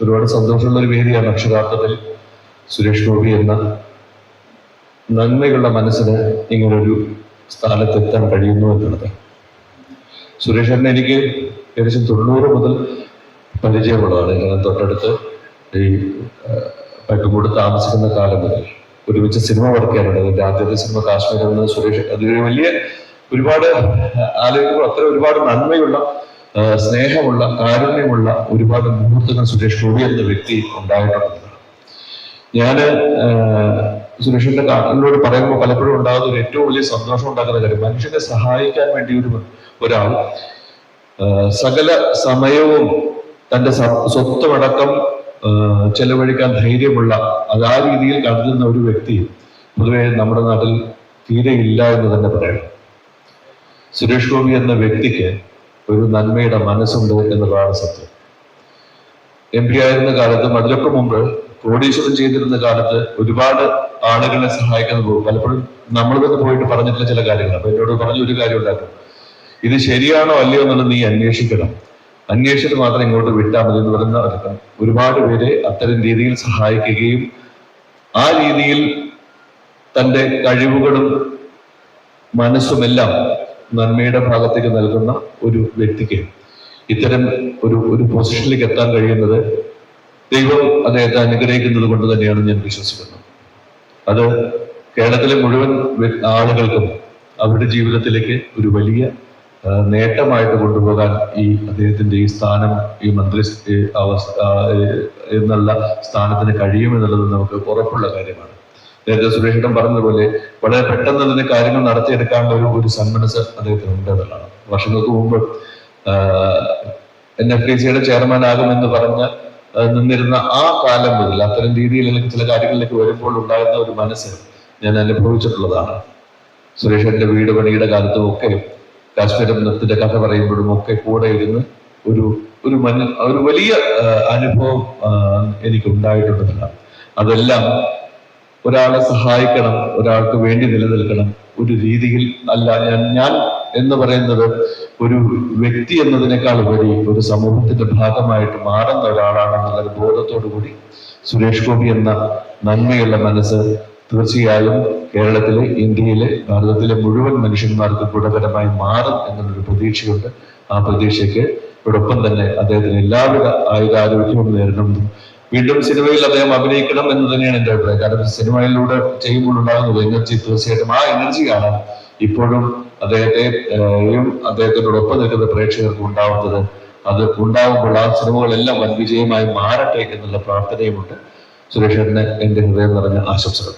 ഒരുപാട് സന്തോഷമുള്ള ഒരു വേദിയാണ് അക്ഷരാർത്ഥത്തിൽ സുരേഷ് ഗോപി എന്ന നന്മയുള്ള മനസ്സിന് ഇങ്ങനൊരു സ്ഥാനത്തെത്താൻ കഴിയുന്നു എന്നുള്ളത്. സുരേഷ് ഏട്ടനെ എനിക്ക് ഏകദേശം തൊണ്ണൂറ് മുതൽ പരിചയമുള്ളതാണ്. ഞാൻ തൊട്ടടുത്ത് ഈ പട്ടുകൂട് താമസിക്കുന്ന കാലം മുതൽ ഒരുമിച്ച് സിനിമ വർക്ക് ചെയ്യാനുള്ളത് അതിന്റെ ആദ്യത്തെ സിനിമ കാശ്മീർ എന്ന സുരേഷ് അതൊരു വലിയ ഒരുപാട് ആലോചിക്കുമ്പോൾ അത്ര ഒരുപാട് നന്മയുള്ള സ്നേഹമുള്ള കാരുണ്യമുള്ള ഒരുപാട് മുഹൂർത്തങ്ങൾ സുരേഷ് ഗോപി എന്ന വ്യക്തി ഉണ്ടായിട്ടുണ്ട് ഞാൻ സുരേഷിന്റെ കാട്ടിനോട് പറയുമ്പോൾ പലപ്പോഴും ഉണ്ടാകുന്ന ഒരു ഏറ്റവും വലിയ സന്തോഷം ഉണ്ടാക്കുന്ന കാര്യം മനുഷ്യനെ സഹായിക്കാൻ വേണ്ടി ഒരു ഒരാൾ സകല സമയവും തന്റെ സ്വത്തുമടക്കം ചെലവഴിക്കാൻ ധൈര്യമുള്ള അത് ആ രീതിയിൽ കരുതുന്ന ഒരു വ്യക്തി പൊതുവെ നമ്മുടെ നാട്ടിൽ തീരെ ഇല്ല എന്ന് തന്നെ പറയണം സുരേഷ് ഗോപി എന്ന വ്യക്തിക്ക് ഒരു നന്മയുടെ മനസ്സുണ്ട് എന്നുള്ളതാണ് സത്യം. എം പി ആയിരുന്ന കാലത്തും അതിലൊക്കെ മുമ്പ് കോടീശ്വരം ചെയ്തിരുന്ന കാലത്ത് ഒരുപാട് ആളുകളെ സഹായിക്കാൻ പോകും. പലപ്പോഴും നമ്മൾ തന്നെ പോയിട്ട് പറഞ്ഞിട്ടുള്ള ചില കാര്യങ്ങൾ അപ്പൊ എന്നോട് പറഞ്ഞ ഒരു കാര്യം ഉണ്ടാക്കും. ഇത് ശരിയാണോ അല്ലയോ എന്നുള്ളത് നീ അന്വേഷിക്കണം. അന്വേഷിച്ചിട്ട് മാത്രം ഇങ്ങോട്ട് വിട്ടാൽ മതി എന്ന് പറയുന്ന ഒരു- ഒരുപാട് പേരെ അത്തരം രീതിയിൽ സഹായിക്കുകയും ആ രീതിയിൽ തന്റെ കഴിവുകളും മനസ്സുമെല്ലാം നന്മയുടെ ഭാഗത്തേക്ക് നൽകുന്ന ഒരു വ്യക്തിക്ക് ഇത്തരം ഒരു ഒരു പൊസിഷനിലേക്ക് എത്താൻ കഴിയുന്നത് ദൈവം അദ്ദേഹത്തെ അനുഗ്രഹിക്കുന്നത് കൊണ്ട് തന്നെയാണ് ഞാൻ വിശ്വസിക്കുന്നത്. അത് കേരളത്തിലെ മുഴുവൻ ആളുകൾക്കും അവരുടെ ജീവിതത്തിലേക്ക് ഒരു വലിയ നേട്ടമായിട്ട് കൊണ്ടുപോകാൻ ഈ അദ്ദേഹത്തിന്റെ ഈ സ്ഥാനം ഈ മന്ത്രി അവസ്ഥ എന്നുള്ള സ്ഥാനത്തിന് കഴിയുമെന്നുള്ളത് നമുക്ക് ഉറപ്പുള്ള കാര്യമാണ്. നേരത്തെ സുരേഷിടം പറഞ്ഞതുപോലെ വളരെ പെട്ടെന്ന് തന്നെ കാര്യങ്ങൾ നടത്തിയെടുക്കാനുള്ള ഒരു ഒരു സന്മനസ് അദ്ദേഹത്തിന് ഉണ്ട് എന്നുള്ളതാണ്. വർഷങ്ങൾക്ക് മുമ്പ് എൻ എഫ് ഡി സിയുടെ ചെയർമാൻ ആകുമെന്ന് പറഞ്ഞ് നിന്നിരുന്ന ആ കാലം മുതൽ അത്തരം രീതിയിൽ അല്ലെങ്കിൽ ചില കാര്യങ്ങളിലേക്ക് വരുമ്പോൾ ഉണ്ടായിരുന്ന ഒരു മനസ്സ് ഞാൻ അനുഭവിച്ചിട്ടുള്ളതാണ്. സുരേഷന്റെ വീട് പണിയുടെ കാലത്തും ഒക്കെ കാശ്മീരം നൃത്തിന്റെ കഥ പറയുമ്പോഴും ഒക്കെ കൂടെ ഇരുന്ന് ഒരു ഒരു മന ഒരു വലിയ അനുഭവം എനിക്ക് ഉണ്ടായിട്ടുണ്ടെന്നാണ് അതെല്ലാം ഒരാളെ സഹായിക്കണം ഒരാൾക്ക് വേണ്ടി നിലനിൽക്കണം. ഒരു രീതിയിൽ അല്ല ഞാൻ ഞാൻ എന്ന് പറയുന്നത് ഒരു വ്യക്തി എന്നതിനേക്കാൾ ഉപരി ഒരു സമൂഹത്തിന്റെ ഭാഗമായിട്ട് മാറുന്ന ഒരാളാണെന്നുള്ള ഒരു ബോധത്തോടു കൂടി സുരേഷ് ഗോപി എന്ന നന്മയുള്ള മനസ്സ് തീർച്ചയായും കേരളത്തിലെ ഇന്ത്യയിലെ ഭാരതത്തിലെ മുഴുവൻ മനുഷ്യന്മാർക്ക് ഗുണകരമായി മാറും എന്നുള്ളൊരു പ്രതീക്ഷയുണ്ട്. ആ പ്രതീക്ഷയ്ക്ക് ഇവിടൊപ്പം തന്നെ അദ്ദേഹത്തിന് എല്ലാവിധ ആയുരാരോഗ്യവും നേരിടുന്നു വീണ്ടും സിനിമയിൽ അദ്ദേഹം അഭിനയിക്കണം എന്ന് തന്നെയാണ് എന്റെ അഭിപ്രായം. കാരണം സിനിമയിലൂടെ ചെയ്യുമ്പോൾ ഉണ്ടാകുന്നത് എനർജി തീർച്ചയായിട്ടും ആ എനർജിയാണ് ഇപ്പോഴും അദ്ദേഹത്തെ അദ്ദേഹത്തിനോടൊപ്പം നിൽക്കുന്ന പ്രേക്ഷകർക്ക് ഉണ്ടാവുന്നത്. അത് ഉണ്ടാകുമ്പോൾ ആ സിനിമകളെല്ലാം വൻ വിജയമായി മാറട്ടെ എന്നുള്ള പ്രാർത്ഥനയുമുണ്ട്. സുരേഷേട്ടന് എന്റെ ഹൃദയം നിറഞ്ഞ ആശംസകൾ.